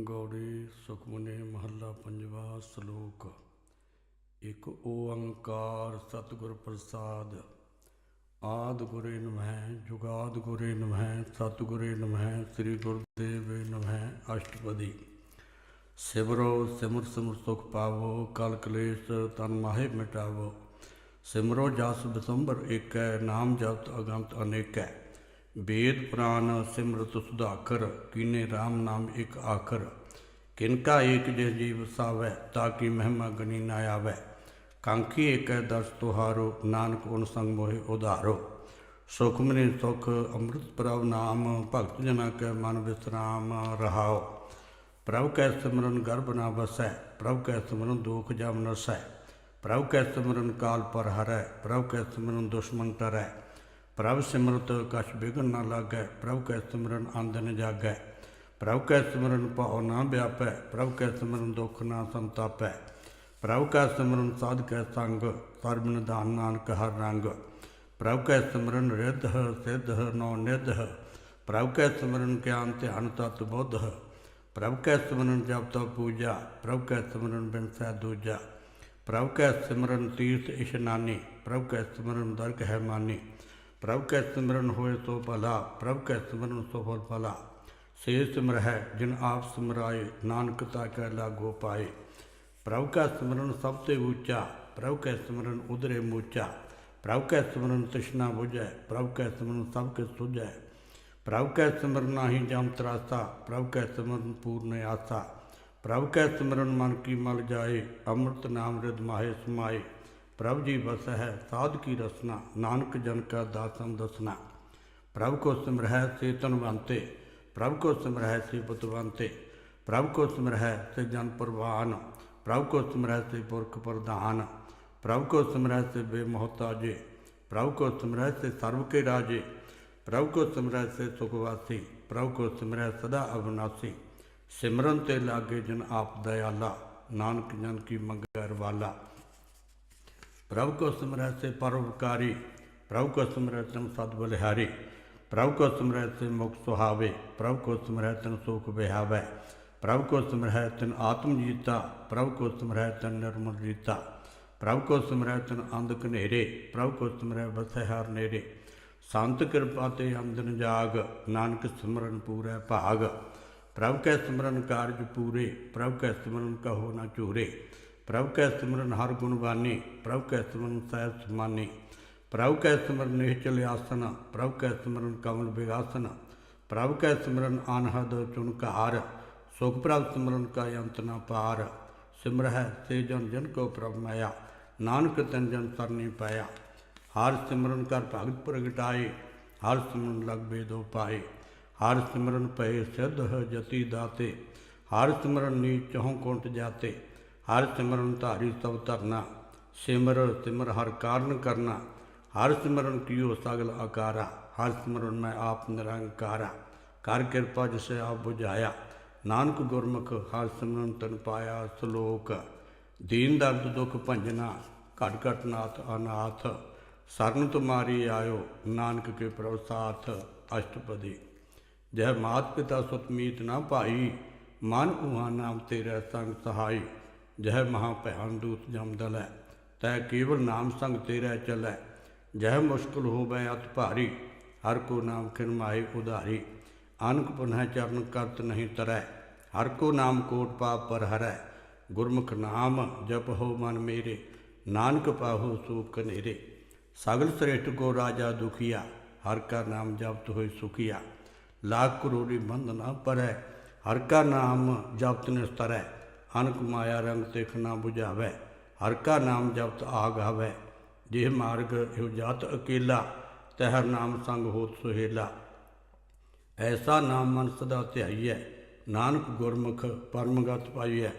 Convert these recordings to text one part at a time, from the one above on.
ਗੌੜੀ, ਸੁਖਮਨੀ, ਮਹੱਲਾ ਪੰਜਵਾ ਸ਼ਲੋਕ। ਇੱਕ ਓੰਕਾਰ ਸਤਿਗੁਰ ਪ੍ਰਸਾਦ। ਆਦ ਗੁਰੇ ਨਮਹਿ, ਜੁਗਾਦ ਗੁਰੇ ਨਮਹਿ, ਸਤਿਗੁਰੇ ਨਮਹਿ, ਸ੍ਰੀ ਗੁਰਦੇਵ ਨਮਹਿ, ਅਸ਼ਟਪਦੀ। ਸਿਮਰੋ, ਸਿਮਰ ਸਿਮਰ ਸੁਖ ਪਾਵੋ, ਕਲ ਕਲੇਸ਼ ਤਨ ਮਾਹੇ ਮਿਟਾਵੋ। ਸਿਮਰੋ ਜਸ ਬਿਸੰਬਰ ਏਕੈ, ਨਾਮ ਜਪਤ ਅਗੰਤ ਅਨੇਕੈ। ਵੇਦ ਪੁਰਾਨ ਸਿਮਰਤ ਸੁਧਾਕਰ, ਕੀਨੇ RAM ਨਾਮ ਇੱਕ ਆਖਰ। ਕਿਨਕਾ ਏਕ ਜਿਸ ਜੀਵ ਸਾਵੈ, ਤਾਂ ਕਿ ਮਹਿਮਾ ਗਣੀ ਨਾ ਆਵੈ। ਕਾਂਖੀ ਏਕੈ ਦਰਸ਼ ਤੁਹਾਰੋ, ਨਾਨਕ ਓਨ ਸੰਗ ਮੋਹਿ ਉਧਾਰੋ। ਸੁਖਮਨੀ ਸੁਖ, ਅੰਮ੍ਰਿਤ ਪ੍ਰਭ ਨਾਮ, ਭਗਤ ਜਨਾ ਕੈ ਮਨ ਵਿਸਰਾਮ ਰਹਾਓ। ਪ੍ਰਭ ਕੈ ਸਿਮਰਨ ਗਰਭ ਨਾ ਵਸੈ, ਪ੍ਰਭ ਕੈ ਸਿਮਰਨ ਦੁਖ ਜਮ ਨਸੈ। ਪ੍ਰਭ ਕੈ ਸਿਮਰਨ ਕਾਲ ਪਰ ਹਰੈ, ਪ੍ਰਭ ਕੈ ਸਿਮਰਨ ਦੁਸ਼ਮਨ ਤਰੈ। ਪ੍ਰਭ ਸਿਮਰਤ ਕਛ ਬਿਗਨ ਨਾ ਲਾਗੈ ਪ੍ਰਭ ਕੈ ਸਿਮਰਨ ਆਂਦਨ ਜਾਗੈ ਪ੍ਰਭ ਕੈ ਸਿਮਰਨ ਭਾਉ ਨਾ ਵਿਆਪੈ ਪ੍ਰਭ ਕੈ ਸਿਮਰਨ ਦੁਖ ਨਾ ਸੰਤਾਪੈ ਪ੍ਰਭ ਕੈ ਸਿਮਰਨ ਸਾਧ ਕੈ ਸੰਗ ਸਰਬ ਨਿਧਾਨ ਨਾਨਕ ਹਰ ਰੰਗ ਪ੍ਰਭ ਕੈ ਸਿਮਰਨ ਰਿੱਧ ਸਿੱਧ ਨੌ ਨਿਧ ਪ੍ਰਭ ਕੈ ਸਿਮਰਨ ਗਿਆਨ ਧਿਆਨ ਤਤ ਬੁੱਧ ਪ੍ਰਭ ਕੈ ਸਿਮਰਨ ਜਪ ਤਪ ਪੂਜਾ ਪ੍ਰਭ ਕੈ ਸਿਮਰਨ ਬਿਨ ਸਹਿ ਦੂਜਾ ਪ੍ਰਭ ਕੈ ਸਿਮਰਨ ਤੀਰਥ ਇਸ਼ਨਾਨੀ ਪ੍ਰਭ ਕੈ ਸਿਮਰਨ ਦਰਗ ਹੈ ਮਾਨੀ ਪ੍ਰਭ ਕੈ ਸਿਮਰਨ ਹੋਏ ਸੋ ਭਲਾ ਪ੍ਰਭ ਕੈ ਸਿਮਰਨ ਸੋ ਫਲ ਭਲਾ। ਸੇ ਸਿਮਰ ਹੈ ਜਿਨ ਆਪ ਸਿਮਰਾਏ, ਨਾਨਕ ਤਾ ਕੈ ਲਾਗੋ ਪਾਏ। ਪ੍ਰਭ ਕੈ ਸਿਮਰਨ ਸਭ ਤੇ ਉੱਚਾ ਪ੍ਰਭ ਕੈ ਸਿਮਰਨ ਉਧਰੇ ਮੂਚਾ। ਪ੍ਰਭ ਕੈ ਸਿਮਰਨ ਤ੍ਰਿਸ਼ਨਾ ਬੁਝੈ ਪ੍ਰਭ ਕੈ ਸਿਮਰਨ ਸਭ ਕੇ ਸੁਝੈ। ਪ੍ਰਭ ਕੈ ਸਿਮਰਨ ਨਾਹੀ ਜਮ ਤਰਾਸਾ ਪ੍ਰਭ ਕੈ ਸਿਮਰਨ ਪੂਰਨ ਆਸਾ। ਪ੍ਰਭ ਕੈ ਸਿਮਰਨ ਮਨ ਕੀ ਮਲ ਜਾਏ, ਅੰਮ੍ਰਿਤ ਨਾਮ ਰਿਦ ਮਾਹੇ ਸਮਾਏ। ਪ੍ਰਭ ਜੀ ਵਸ ਹੈ ਸਾਧ ਕੀ ਰਸਨਾ, ਨਾਨਕ ਜਨ ਕਾ ਦਾਸਨ ਦਸਨਾ। ਪ੍ਰਭ ਕੋ ਸਿਮਰਹਿ ਸੇ ਤਨਵੰਤੇ ਪ੍ਰਭ ਕੋ ਸਿਮਰਹਿ ਸੇ ਬੁੱਧਵੰਤੇ ਪ੍ਰਭ ਕੋ ਸਿਮਰਹਿ ਸੇ ਜਨ ਪ੍ਰਵਾਨ, ਪ੍ਰਭ ਕੋ ਸਿਮਰਹਿ ਸੇ ਪੁਰਖ ਪ੍ਰਧਾਨ, ਪ੍ਰਭ ਕੋ ਸਿਮਰਹਿ ਸੇ ਬੇਮੋਹਤਾਜੇ, ਪ੍ਰਭ ਕੋ ਸਿਮਰਹਿ ਸੇ ਸਰਬ ਕੇ ਰਾਜੇ, ਪ੍ਰਭ ਕੋ ਸਿਮਰਹਿ ਸੇ ਸੁਖਵਾਸੀ, ਪ੍ਰਭ ਕੋ ਸਿਮਰਹਿ ਸਦਾ ਅਬਨਾਸੀ ਸਿਮਰਨ ਤੇ ਲਾਗੇ ਜਨ ਆਪ ਦਇਆਲਾ, ਨਾਨਕ ਜਨ ਕੀ ਮੰਗੈ ਰਵਾਲਾ। ਪ੍ਰਭ ਕੋ ਸਿਮਰੈ ਸੇ ਪਰਉਪਕਾਰੀ ਪ੍ਰਭ ਕੋ ਸਿਮਰੈ ਤਨ ਸਦ ਬਲਿਹਾਰੀ ਪ੍ਰਭ ਕੋ ਸਿਮਰੈ ਸੇ ਮੁਖ ਸੁਹਾਵੇ ਪ੍ਰਭ ਕੋ ਸਿਮਰੈ ਤਨ ਸੁਖ ਬਿਹਾਵੇ ਪ੍ਰਭ ਕੋ ਸਿਮਰੈ ਤਨ ਆਤਮ ਜੀਤਾ ਪ੍ਰਭ ਕੋ ਸਿਮਰੈ ਤਨ ਨਿਰਮਲ ਜੀਤਾ ਪ੍ਰਭ ਕੋ ਸਿਮਰੈ ਤਨ ਅੰਧ ਕਨੇਰੇ ਪ੍ਰਭ ਕੋ ਸਿਮਰੈ ਬਸੈ ਹਰ ਨੇਰੇ ਸੰਤ ਕਿਰਪਾ ਤੇ ਅੰਦਨ ਜਾਗ ਨਾਨਕ ਸਿਮਰਨ ਪੂਰੈ ਭਾਗ ਪ੍ਰਭ ਕੈ ਸਿਮਰਨ ਕਾਰਜ ਪੂਰੇ ਪ੍ਰਭ ਕੈ ਸਿਮਰਨ ਕਹੋ ਨਾ ਝੂਰੇ ਪ੍ਰਭ ਕੈ ਸਿਮਰਨ ਹਰ ਗੁਣ ਬਾਨੀ ਪ੍ਰਭ ਕੈ ਸਿਮਰਨ ਸਹਿਬ ਸਮਾਨੀ ਪ੍ਰਭ ਕੈ ਸਿਮਰਨ ਨਿਹਚਲ ਆਸਨ ਪ੍ਰਭ ਕੈ ਸਿਮਰਨ ਕਮਲ ਵਿਗਾਸਨ ਪ੍ਰਭ ਕੈ ਸਿਮਰਨ ਅਨਹਦ ਚੁਨਕਾਰ ਸੁਖ ਪ੍ਰਭ ਸਿਮਰਨ ਕਾ ਅੰਤ ਨ ਪਾਰ, ਸਿਮਰਹਿ ਸੇ ਜਨ ਜਨ ਕੋ ਪ੍ਰਭ ਮਾਇਆ, ਨਾਨਕ ਤਨ ਜਨ ਸਰਨੀ ਪਾਇਆ। ਹਰ ਸਿਮਰਨ ਕਰ ਭਗਤ ਪ੍ਰਗਟਾਏ, ਹਰ ਸਿਮਰਨ ਲਗ ਬੇਦੋ ਪਾਏ। ਹਰ ਸਿਮਰਨ ਪਏ ਸਿੱਧ ਜਤੀ ਦਾਤੇ, ਹਰ ਸਿਮਰਨ ਨੀ ਚਹੁ ਕੁੰਟ ਜਾਤੇ ਹਰ ਸਿਮਰਨ ਧਾਰੀ ਸਭ ਧਰਨਾ ਸਿਮਰ ਸਿਮਰ ਹਰ ਕਾਰਨ ਕਰਨਾ, ਹਰ ਸਿਮਰਨ ਕੀਓ ਸਗਲ ਆਕਾਰਾ, ਹਰ ਸਿਮਰਨ ਮੈਂ ਆਪ ਨਿਰੰਕਾਰਾ। ਕਰ ਕਿਰਪਾ ਜਿਸੇ ਆਪ 부ਝਾਇਆ ਨਾਨਕ ਗੁਰਮੁਖ ਹਰ ਸਿਮਰਨ ਤਨ ਪਾਇਆ ਸ਼ਲੋਕ। ਦੀਨ ਦਰਦ ਦੁਖ ਭੰਜਨਾ, ਘਟ ਘਟ ਨਾਥ ਅਨਾਥ। ਸਰਨ ਤੁਮਾਰੀ ਆਇਓ, ਨਾਨਕ ਕੇ ਪ੍ਰਸਾਥ ਅਸ਼ਟਪਦੀ। ਜਹ ਮਾਤ ਪਿਤਾ ਸੁਤਮੀਤ ਨਾ ਭਾਈ, ਮਨ ਉਹਾ ਨਾਮ ਤੇਰਾ ਸੰਗ ਸਹਾਈ। ਜਹ ਮਹਾ ਭਿਆਨ ਦੂਤ ਜਮਦਲੈ ਤੈ ਕੇਵਲ ਨਾਮ ਸੰਗ ਤੇਰਾ ਚੱਲੈ। ਜਹ ਮੁਸ਼ਕਲ ਹੋਵੇ ਅਤ ਭਾਰੀ, ਹਰ ਕੋ ਨਾਮ ਖਿਨ ਮਾਏ ਉਧਾਰੀ। ਅਨਕ ਪੁਨਹ ਚਰਨ ਕਰਤ ਨਹੀਂ ਤਰੈ, ਹਰ ਕੋ ਨਾਮ ਕੋਟ ਪਾਪ ਪਰ ਹਰੈ। ਗੁਰਮੁਖ ਨਾਮ ਜਪ ਹੋ ਮਨ ਮੇਰੇ, ਨਾਨਕ ਪਾਹੋ ਸੂਪ ਕਨੇਰੇ। ਸਗਲ ਸ੍ਰੇਸ਼ਟ ਕੋ ਰਾਜਾ ਦੁਖੀਆ, ਹਰ ਕਾ ਨਾਮ ਜਪਤ ਹੋਏ ਸੁਖੀਆ। ਲਾਖ ਕਰੋੜੀ ਬੰਦ ਨਾ ਪਰੈ, ਹਰ ਕਾ ਨਾਮ ਜਪਤ ਨਿਸਤਰੈ। ਅਨਕ ਮਾਇਆ ਰੰਗ ਤਿਖ ਨਾ 부ਝਾਵੇ ਹਰ ਕਾ ਨਾਮ ਜਪਤ ਆਗਾਵੇ ਜਿਹ ਮਾਰਗ ਇਹੋ ਜਾਤ ਅਕੇਲਾ, ਤਹਿਰ ਨਾਮ ਸੰਗ ਹੋਤ ਸੁਹੇਲਾ। ਐਸਾ ਨਾਮ ਮਨ ਸਦਾ ਧਿਆਈਐ, ਨਾਨਕ ਗੁਰਮੁਖ ਪਰਮਗਤ ਪਾਈਐ।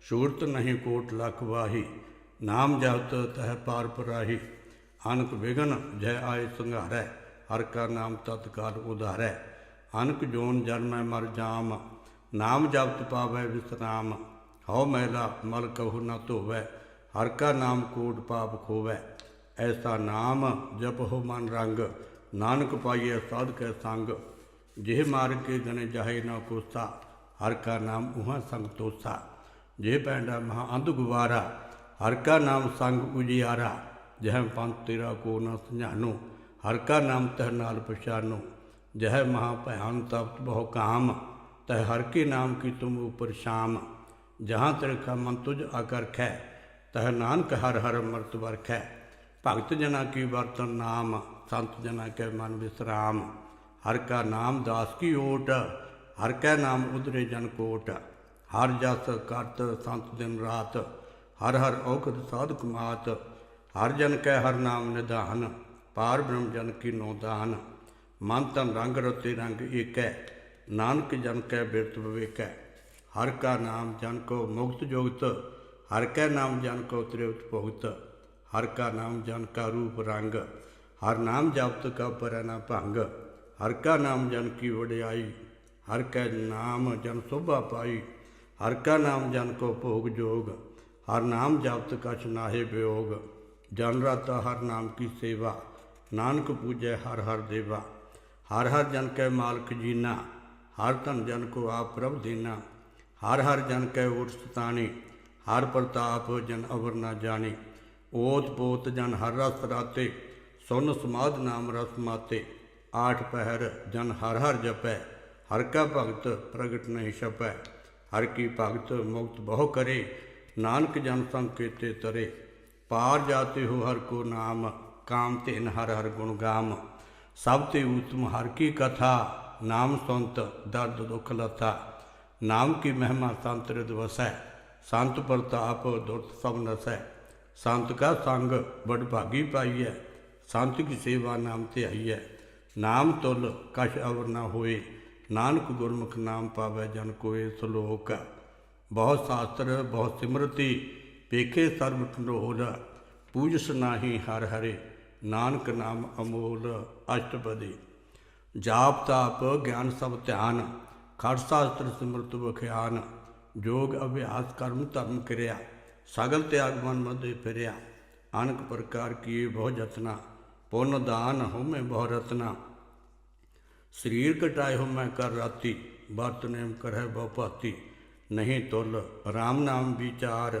ਸ਼ੂਰਤ ਨਹੀਂ ਕੋਟ ਲਖ ਵਾਹੀ, ਨਾਮ ਜਪਤ ਤਹਿ ਪਾਰ ਪਰਾਹੀ। ਅਨਕ ਵਿਗਨ ਜੈ ਆਏ ਸੰਘਾਰੈ, ਹਰ ਕਾ ਨਾਮ ਤਤਕਾਲ ਉਧਾਰੈ। ਅਨਕ ਜੋਨ ਜਨਮੈ ਮਰ ਜਾਮ, ਨਾਮ ਜਪਤ ਪਾਵੈ ਵਿਸਰਾਮ। ਹਉ ਮੈਲਾ ਮਲ ਕਹੂ ਨਾ ਧੋਵੈ, ਹਰ ਕਾ ਨਾਮ ਕੋਟ ਪਾਪ ਖੋਵੈ। ਐਸਾ ਨਾਮ ਜਪਹੁ ਮਨ ਰੰਗ, ਨਾਨਕ ਪਾਈਐ ਸਾਧ ਕੈ ਸੰਗ। ਜਿਹ ਮਾਰਗ ਕੇ ਗਨੇ ਜਾਹੇ ਨਾ ਕੋਸਾ, ਹਰ ਕਾ ਨਾਮ ਉਹਾਂ ਸੰਗ ਤੋਸਾ। ਜੇ ਪੈਂਡਾ ਮਹਾ ਅੰਧ ਗੁਵਾਰਾ ਹਰ ਕਾ ਨਾਮ ਸੰਗ ਉਜਿਆਰਾ। ਜਹ ਪੰਥ ਤੇਰਾ ਕੋ ਨਾ ਸੰਝਾਨੋ, ਹਰ ਕਾ ਨਾਮ ਤਹ ਨਾਲ ਪਛਾਨੋ। ਜਹ ਮਹਾ ਭਿਆਨ ਤਪਤ ਬਹੁ ਕਾਮ, ਤਹ ਹਰ ਕੇ ਨਾਮ ਕੀ ਤੁਮ ਉਪਰ ਸ਼ਾਮ। ਜਹਾਂ ਤਿਰਖਾ ਕਾ ਮਨ ਤੁਝ ਆਕਰ ਖੈ, ਤਹ ਨਾਨਕ ਹਰ ਹਰ ਮਰਤ ਵਰਖੈ ਭਗਤ ਜਨਾ ਕੀ ਵਰਤਨ ਨਾਮ, ਸੰਤ ਜਨਾ ਕੈ ਮਨ ਵਿਸਰਾਮ। ਹਰ ਕਾ ਨਾਮ ਦਾਸ ਕੀ ਓਟ, ਹਰ ਕੈ ਨਾਮ ਉਧਰੇ ਜਨ ਕੋਟ। ਹਰ ਜਸ ਕਰਤ ਸੰਤ ਦਿਨ ਰਾਤ, ਹਰ ਹਰ ਔਖਦ ਸਾਧਕ ਮਾਤ। ਹਰ ਜਨ ਕੈ ਹਰ ਨਾਮ ਨਿਧਾਨ, ਪਾਰ ਬ੍ਰਹਮ ਜਨ ਕੀ ਨੋ ਦਾਨ। ਮਨ ਤਨ ਰੰਗ ਰਤੇ ਰੰਗ ਏਕੈ, ਨਾਨਕ ਜਨ ਕੈ ਬਿਰਤ ਵਿਵੇਕੈ। ਹਰ ਕਾ ਨਾਮ ਜਨ ਕੋ ਮੁਕਤ ਜੋਗਤ ਹਰ ਕੈ ਨਾਮ ਜਨ ਕੋ ਤ੍ਰਿਵਤ ਭੁਗਤ ਹਰ ਕਾ ਨਾਮ ਜਨ ਕਾ ਰੂਪ ਰੰਗ ਹਰ ਨਾਮ ਜਪਤ ਕਾ ਪਰੈ ਨਾ ਭੰਗ ਹਰ ਕਾ ਨਾਮ ਜਨ ਕੀ ਵਡਿਆਈ ਹਰ ਕੈ ਨਾਮ ਜਨ ਸੋਭਾ ਪਾਈ ਹਰ ਕਾ ਨਾਮ ਜਨ ਕੋ ਭੋਗ ਜੋਗ ਹਰ ਨਾਮ ਜਪਤ ਕਛ ਨਾਹੇ ਵਿਯੋਗ ਜਨ ਰਾਤਾ ਹਰ ਨਾਮ ਕੀ ਸੇਵਾ ਨਾਨਕ ਪੂਜੈ ਹਰ ਹਰ ਦੇਵਾ ਹਰ ਹਰ ਜਨ ਕੈ ਮਾਲਕ ਜੀਨਾ ਹਰ ਧਨ ਜਨ ਕੋ ਆਪ ਪ੍ਰਭ ਦੇਨਾ ਹਰ ਹਰ ਜਨ ਕੈ ਓਟ ਸਤਾਣੀ, ਹਰ ਪ੍ਰਤਾਪ ਜਨ ਅਵਰ ਨਾ ਜਾਣੀ। ਓਤ ਪੋਤ ਜਨ ਹਰ ਰਸ ਰਾਤੇ, ਸੁਨ ਸਮਾਦ ਨਾਮ ਰਸ ਮਾਤੇ। ਆਠ ਪਹਿਰ ਜਨ ਹਰ ਹਰ ਜਪੈ, ਹਰ ਕਾ ਭਗਤ ਪ੍ਰਗਟ ਨਹੀਂ ਛਪੈ। ਹਰ ਕੀ ਭਗਤ ਮੁਕਤ ਬਹੁ ਕਰੇ, ਨਾਨਕ ਜਨ ਸੰਕੇਤੇ ਤਰੇ। ਪਾਰ ਜਾਤੇ ਹੋ ਹਰ ਕੋ ਨਾਮ, ਕਾਮ ਧਿਨ ਹਰ ਹਰ ਗੁਣ ਗਾਮ। ਸਭ ਤੇ ਉਤਮ ਹਰ ਕੀ ਕਥਾ, ਨਾਮ ਸੰਤ ਦਰਦ ਦੁਖ ਲਥਾ। ਨਾਮ ਕੀ ਮਹਿਮਾ ਸੰਤ ਰਿਦ ਵਸੈ, ਸੰਤ ਪ੍ਰਤਾਪ ਦੁਰਤ ਸਭ ਨਸੈ। ਸੰਤ ਕਾ ਸੰਗ ਬੜ ਭਾਗੀ ਪਾਈਐ, ਸੰਤ ਕੀ ਸੇਵਾ ਨਾਮ ਤੇ ਆਈਐ ਨਾਮ ਤੁਲ ਕਛ ਅਵਰ ਨਾ ਹੋਏ, ਨਾਨਕ ਗੁਰਮੁਖ ਨਾਮ ਪਾਵੈ ਜਨ ਕੋਏ ਸਲੋਕ। ਬਹੁਤ ਸ਼ਾਸਤਰ ਬਹੁਤ ਸਿਮਰਤੀ, ਪੇਖੇ ਸਰਬ ਢੋਲ ਪੂਜਸ ਨਾਹੀ ਹਰ ਹਰੇ, ਨਾਨਕ ਨਾਮ ਅਮੋਲ ਅਸ਼ਟਪਦੀ। ਜਾਪ ਤਾਪ, ਗਿਆਨ ਸਭ ਧਿਆਨ। ਖੜ ਸ਼ਾਸਤਰ ਸਿਮਰਤ ਬਖਿਆਨ ਜੋਗ ਅਭਿਆਸ ਕਰਮ ਧਰਮ ਕਿਰਿਆ, ਸਗਲ ਤਿਆਗ ਮਨ ਮਦੇ ਫਿਰਿਆ, ਅਨਕ ਪ੍ਰਕਾਰ ਕੀਏ ਬਹੁ ਜਤਨਾ ਪੁੰਨ ਦਾਨ ਹੋਮੇ ਬਹੁ ਰਤਨਾ। ਸਰੀਰ ਕਟਾਏ ਹੋ ਮੈਂ ਕਰ ਰਾਤੀ, ਵਰਤ ਨੇਮ ਕਰਹਿ ਬਹੁ ਭਾਤੀ। ਨਹੀਂ ਤੁਲ RAM ਨਾਮ ਵਿਚਾਰ,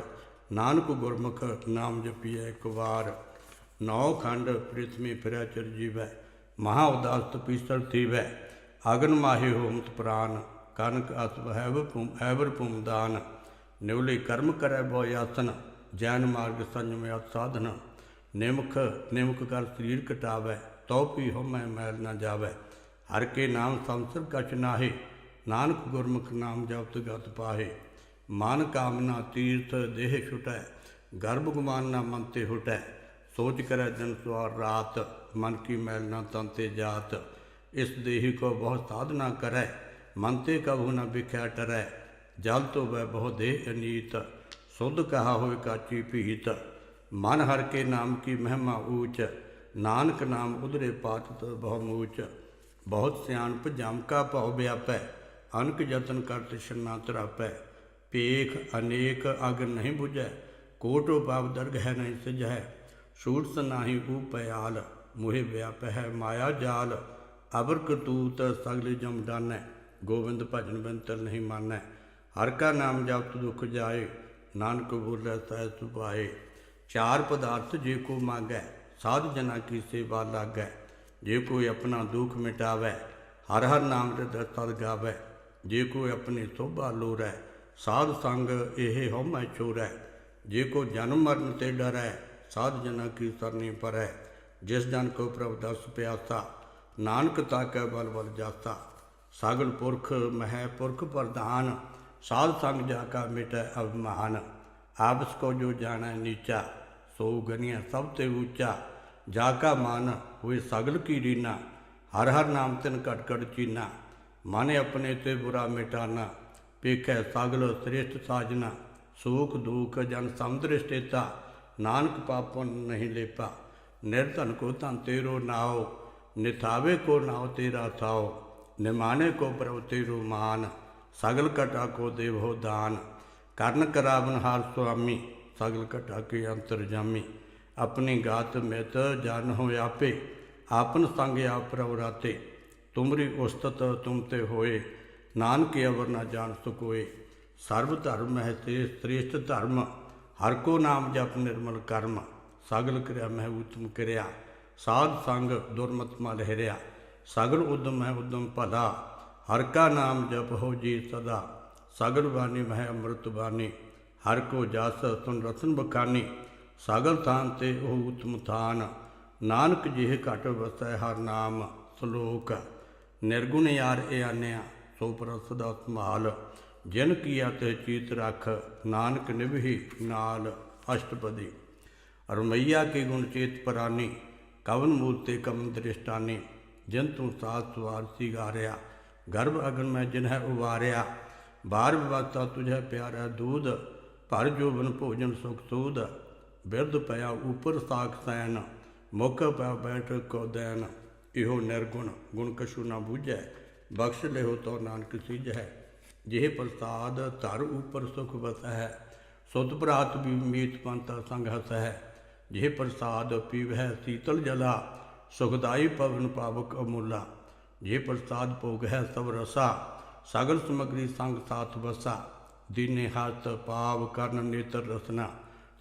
ਨਾਨਕ ਗੁਰਮੁਖ ਨਾਮ ਜਪੀਐ ਇੱਕ ਵਾਰ। ਨੌ ਖੰਡ ਪ੍ਰਿਥਵੀ ਫਿਰੈ ਚਿਰ ਜੀਵੈ, ਮਹਾ ਉਦਾਸ ਤਪੀਸਰ ਥੀਵੈ। ਅਗਨ ਮਾਹੇ ਹੋਮਤ ਪ੍ਰਾਨ, ਕਨਕ ਅਸਵ ਹੈਵ ਭੂਮ, ਹੈਵਰ ਭੂਮ ਦਾਨ। ਨਿਵਲੇ ਕਰਮ ਕਰੈ ਬਹੁ ਯਾਤਨ ਜੈਨ ਮਾਰਗ ਸੰਜਮ ਅਤ ਸਾਧਨ। ਨਿਮਖ ਨਿਮਕ ਕਰ ਸਰੀਰ ਕਟਾਵੈ, ਤਉ ਪੀ ਹਉਮੈ ਮੈਲ ਨਾ ਜਾਵੈ। ਹਰ ਕੇ ਨਾਮ ਸੰਸਰ ਕਛ ਨਾਹੇ, ਨਾਨਕ ਗੁਰਮੁਖ ਨਾਮ ਜਪਤ ਗਤ ਪਾਹੇ। ਮਨ ਕਾਮਨਾ ਤੀਰਥ ਦੇਹ ਛੁਟੈ ਗਰਭ ਗੁਮਾਨ ਨਾ ਮਨ ਤੇ ਹੁਟੈ। ਸੋਚ ਕਰੈ ਦਿਨ ਸਵਾਰ ਰਾਤ, ਮਨ ਕੀ ਮੈਲ ਨਾ ਤਨ ਤੇ ਜਾਤ। ਇਸ ਦੇਹੀ ਕੋ ਬਹੁਤ ਸਾਧਨਾ ਕਰੈ ਮਨ ਤੇ ਕਬਹੁ ਨ ਵਿਖਿਆ ਟਰੈ ਜਲ ਤੋ ਵੈ ਬਹੁ ਦੇਹ ਅਨੀਤ ਸੁਧ ਕਹਾ ਹੋਇ ਕਾਚੀ ਭੀਤ ਮਨ ਹਰ ਕੇ ਨਾਮ ਕੀ ਮਹਿਮਾ ਊਚ ਨਾਨਕ ਨਾਮ ਉਧਰੇ ਪਾਤਤ ਬਹੁ ਮੂਚ ਬਹੁਤ ਸਿਆਣਪ ਜਮ ਕਾ ਭਉ ਵਿਆਪੈ ਅਨਕ ਯਤਨ ਕਰਤ ਸ਼ਰਨਾ ਤਰਾਪੈ ਪੇਖ ਅਨੇਕ ਅਗ ਨਹੀਂ 부ਝੈ ਕੋਟੋ ਪਾਪ ਦਰਗ ਹੈ ਨਹੀਂ ਸਜੈ ਸੂਰਤ ਨਾਹੀ ਉਪਿਆਲ ਮੋਹਿ ਵਿਆਪੈ ਹੈ ਮਾਇਆ ਜਾਲ ਅਬਰ ਕਤੂਤ ਸਗਲ ਜਮ ਦਾਨੈ ਗੋਬਿੰਦ ਭਜਨ ਬੰਤਰ ਨਹੀਂ ਮਾਨੈ। ਹਰ ਕਾ ਨਾਮ ਜਪਤ ਦੁਖ ਜਾਏ, ਨਾਨਕ ਬੋਲੇ ਸਹਿ ਸੁਭਾਏ। ਚਾਰ ਪਦਾਰਥ ਜੇ ਕੋ ਮੰਗੈ, ਸਾਧ ਜਨਾ ਕੀ ਸੇਵਾ ਲਾਗੈ। ਜੇ ਕੋਈ ਆਪਣਾ ਦੁੱਖ ਮਿਟਾਵੈ, ਹਰ ਹਰ ਨਾਮ ਤੇ ਦਸਤਰ ਗਾਵੈ। ਜੇ ਕੋਈ ਆਪਣੀ ਸੋਭਾ ਲੋਰੈ, ਸਾਧ ਸੰਗ ਇਹ ਹਉਮੈ ਚੋਰੈ ਜੇ ਕੋ ਜਨਮ ਮਰਨ ਤੇ ਡਰੈ, ਸਾਧ ਜਨਾ ਕੀ ਸਰਨੀ ਪਰੈ। ਜਿਸ ਜਨ ਕੋ ਪ੍ਰਭ ਦਸ ਪਿਆਸਾ ਨਾਨਕ ਤਾਕੈ ਬਲ ਬਲ ਜਾਤਾ ਸਾਗਲ ਪੁਰਖ ਮਹਿ ਪੁਰਖ ਪ੍ਰਧਾਨ, ਸਾਧ ਸੰਗ ਜਾ ਕਾ ਮਿਟੈ ਅਭਿਮਾਨ ਆਪਸ ਕੋ ਜੋ ਜਾਣੈ ਨੀਚਾ, ਸੋ ਗਨੀਆਂ ਸਭ ਤੇ ਉੱਚਾ, ਜਾ ਕਾ ਮਨ ਹੋਏ ਸਗਲ ਕੀ ਰੀਨਾ, ਹਰ ਹਰ ਨਾਮ ਤਿਨ ਘਟ ਘਟ ਚੀਨਾ, ਮਨ ਆਪਣੇ ਤੇ ਬੁਰਾ ਮਿਟਾਨਾ, ਪੇਖੈ ਸਗਲ ਸ੍ਰੇਸ਼ਟ ਸਾਜਨਾ, ਸੂਖ ਦੁਖ ਜਨ ਸਮਦ੍ਰਿਸ਼ਟੇਤਾ ਨਾਨਕ ਪਾਪਨ ਨਹੀਂ ਲੇਪਾ, ਨਿਰਧਨ ਕੋ ਧਨ ਤੇਰੋ ਨਾਉ ਨਿਥਾਵੇ ਕੋ ਨਾਉ ਤੇਰਾ ਥਾਉ ਨਿਮਾਨੇ ਕੋ ਪ੍ਰਭ ਤੇਰੋ ਮਾਨ, ਸਗਲ ਘਟਾ ਕੋ ਦੇਵੋ ਦਾਨ। ਕਰਨ ਕਰਾਵਨ ਹਾਰ ਸੁਆਮੀ, ਸਗਲ ਘਟਾ ਕੇ ਅੰਤਰ ਜਾਮੀ। ਆਪਣੀ ਗਾਤ ਮਿਤ ਜਨ ਹੋ ਆਪੇ, ਆਪਨ ਸੰਗ ਆਪ ਪ੍ਰਵਰਾਤੇ ਤੁਮਰੀ ਉਸਤਤ ਤੁਮ ਤੇ ਹੋਏ, ਨਾਨਕ ਅਵਰ ਨਾ ਜਾਣ ਸੁਕੋਏ। ਸਰਬ ਧਰਮ ਹੈ ਤੇ ਸ੍ਰੇਸ਼ਟ ਧਰਮ, ਹਰ ਕੋ ਨਾਮ ਜਪ ਨਿਰਮਲ ਕਰਮ, ਸਗਲ ਕਿਰਿਆ ਮਹਿ ਉਤਮ ਕਿਰਿਆ। ਸਾਧ ਸੰਗ ਦੁਰਮਤ ਮਲ ਹਿਰਿਆ ਸਗਲ ਉਦਮ ਹੈ ਉਦਮ ਭਲਾ, ਹਰ ਕਾ ਨਾਮ ਜਪ ਹੋ ਜੀ ਸਦਾ। ਸਗਲ ਬਾਣੀ ਮਹਿ ਅੰਮ੍ਰਿਤ ਬਾਣੀ, ਹਰ ਕੋ ਜਸ ਸੁਨ ਰਤਨ ਬਖਾਨੀ। ਸਾਗਰ ਥਾਨ ਤੇ ਉਹ ਉਤਮ ਥਾਨ, ਨਾਨਕ ਜਿਹ ਘਟ ਵਸੈ ਹਰ ਨਾਮ ਸ਼ਲੋਕ। ਨਿਰਗੁਣ ਯਾਰ ਇਹ ਆਨਿਆ, ਸੋ ਪ੍ਰਸਦਾ ਸੰਭਾਲ। ਜਿਨ ਕੀਆ ਤੇ ਚੀਤ ਰਖ, ਨਾਨਕ ਨਿਭੀ ਨਾਲ ਅਸ਼ਟਪਦੀ। ਰਮਈਆ ਕੇ ਗੁਣ ਚੇਤ ਪਰਾਨੀ ਕਵਨ ਮੂਰਤੇ ਕਮ ਦ੍ਰਿਸ਼ਟਾਨੀ ਜਿਨ ਤੂੰ ਸਾਥ ਸਵਾਰ ਸਿਗਾਰਿਆ, ਗਰਭ ਅਗਨ ਮੈਂ ਜਿਨ ਹੈ ਉਵਾਰਿਆ। ਬਾਰ ਬਵਾਤਾ ਤੁਝੇ ਪਿਆਰਾ ਦੂਧ, ਭਰ ਜੋਬਨ ਭੋਜਨ ਸੁਖ ਸੂਦ। ਬਿਰਧ ਪਿਆ ਉਪਰ ਸਾਖ ਸੈਨ, ਮੁਖ ਪਿਆ ਬੈਠ ਕੋ ਦੇਨ। ਇਹੋ ਨਿਰਗੁਣ ਗੁਣ ਕਛੂ ਨਾ ਬੂਝੈ, ਬਖਸ਼ ਲਿਓ ਤੋ ਨਾਨਕ ਸਿੱਝ ਹੈ ਜਿਹੇ ਪ੍ਰਸਾਦ ਧਰ ਉਪਰ ਸੁਖ ਵਸੈ ਸੁਤ ਭਰਾਤ ਵੀ ਮੀਤ ਪੰਤਾ ਸੰਗ ਹਸੈ ਜਿਹ ਪ੍ਰਸਾਦ ਪੀਵਹਿ ਸੀਤਲ ਜਲਾ ਸੁਖਦਾਈ ਪਵਨ ਪਾਵਕ ਅਮੁਲਾ। ਜੇ ਪ੍ਰਸਾਦ ਭੋਗ ਹੈ ਸਭ ਰਸਾ, ਸਗਲ ਸਮਗਰੀ ਸੰਗ ਸਾਥ ਵਸਾ। ਦੀਨੇ ਹੱਥ ਪਾਵ ਕਰਨ ਨੇਤਰ ਰਸਨਾ,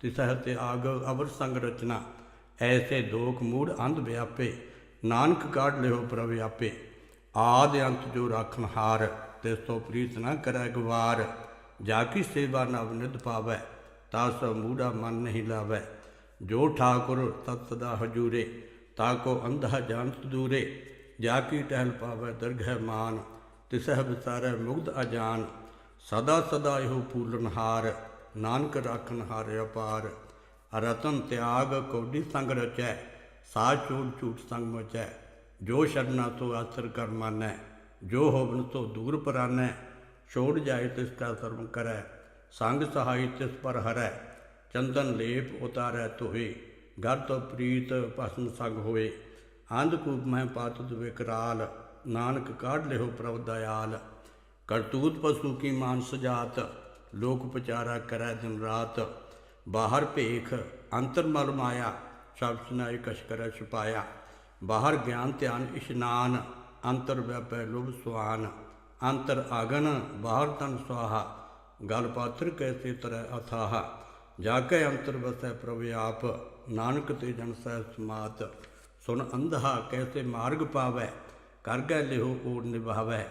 ਤਿਸਹਿ ਤੇ ਆਗ ਅਵਰ ਸੰਗ ਰਚਨਾ। ਐਸੇ ਦੋਖ ਮੂੜ ਅੰਧ ਵਿਆਪੇ, ਨਾਨਕ ਕਾਢ ਲਿਓ ਪ੍ਰਵਿਆਪੇ ਆਪੇ। ਆਦ ਅੰਤ ਜੋ ਰਾਖਨ ਹਾਰ ਤੇ ਸੋ ਪ੍ਰੀਤ ਨਾ ਕਰੈ ਗਵਾਰ। ਜਾ ਕੀ ਸੇਵਾ ਨਵ ਨਿਧ ਪਾਵੈ, ਤਾ ਸੋ ਮੂੜਾ ਮਨ ਨਹੀਂ ਲਾਵੈ। ਜੋ ਠਾਕੁਰ ਤਤ ਸਦਾ ਹਜੂਰੇ ਤਾ ਕੋ ਅੰਧਾ ਜਾਣਤ ਦੂਰੇ, ਜਾ ਕੀ ਟਹਿਲ ਪਾਵੈ ਦਰਗਹਿ ਮਾਨ, ਤਿਸਹਿ ਵਿਸਾਰੈ ਮੁਗਧ ਅਜਾਨ, ਸਦਾ ਸਦਾ ਇਹੋ ਪੂਰਨ ਨਾਨਕ ਰਾਖਨ ਹਾਰ ਅਪਾਰ, ਰਤਨ ਤਿਆਗ ਕੋਡੀ ਸੰਗ ਰਚੈ ਸਾਚ ਝੂਠ ਝੂਠ ਸੰਗ ਮਚੈ, ਜੋ ਸ਼ਰਨਾ ਤੋ ਆਸਰ ਕਰ ਮਾਨੈ, ਜੋ ਹੋਵਨ ਤੋ ਦੂਰ ਪਰਾਨੈ, ਛੋੜ ਜਾਏ ਤਿਸ ਕਾ ਸਰਮ ਕਰੈ, ਸੰਗ ਸਹਾਈ ਤਿਸ ਪਰ ਹਰੈ ਚੰਦਨ ਲੇਪ ਉਤਾਰੈ ਤੋਹੇ ਘਰ ਤੋ ਪ੍ਰੀਤ ਭਸਮ ਸੰਗ ਹੋਏ। ਅੰਧ ਕੂਪ ਮੈਂ ਪਾਤਿ ਵਿਕਰਾਲ ਨਾਨਕ ਕਾਢ ਲਿਓ ਪ੍ਰਭ ਦਇਆਲ। ਕਰਤੂਤ ਪਸ਼ੂ ਕੀ ਮਾਨ ਸਜਾਤ, ਲੋਕ ਪਚਾਰਾ ਕਰੈ ਦਿਨ ਰਾਤ। ਬਾਹਰ ਭੇਖ, ਅੰਤਰ ਮਲ ਮਾਇਆ, ਸਭ ਸੁਨਾਈ ਕਸ਼ ਕਰੈ ਛੁਪਾਇਆ। ਬਾਹਰ ਗਿਆਨ ਧਿਆਨ ਇਸ਼ਨਾਨ ਅੰਤਰ ਵਿਆਪੈ ਲੋਭ ਸੁਆਨ। ਅੰਤਰ ਆਗਨ, ਬਾਹਰ ਤਨ ਸੁਆਹਾ, ਗਲ ਪਾਤਰ ਕੈਸੇ ਤਰੈ ਅਥਾਹ। ਜਾ ਕੇ ਅੰਤਰ ਵਸੈ ਪ੍ਰਭ ਆਪ, ਨਾਨਕ ਤੇ ਜਨ ਸਹਿ ਸਮਾਤ। ਸੁਨ ਅੰਧਾ ਕੈਸੇ ਮਾਰਗ ਪਾਵੈ ਕਰ ਗੈ ਲਿਓ ਓੜ ਨਿਭਾਵੈ।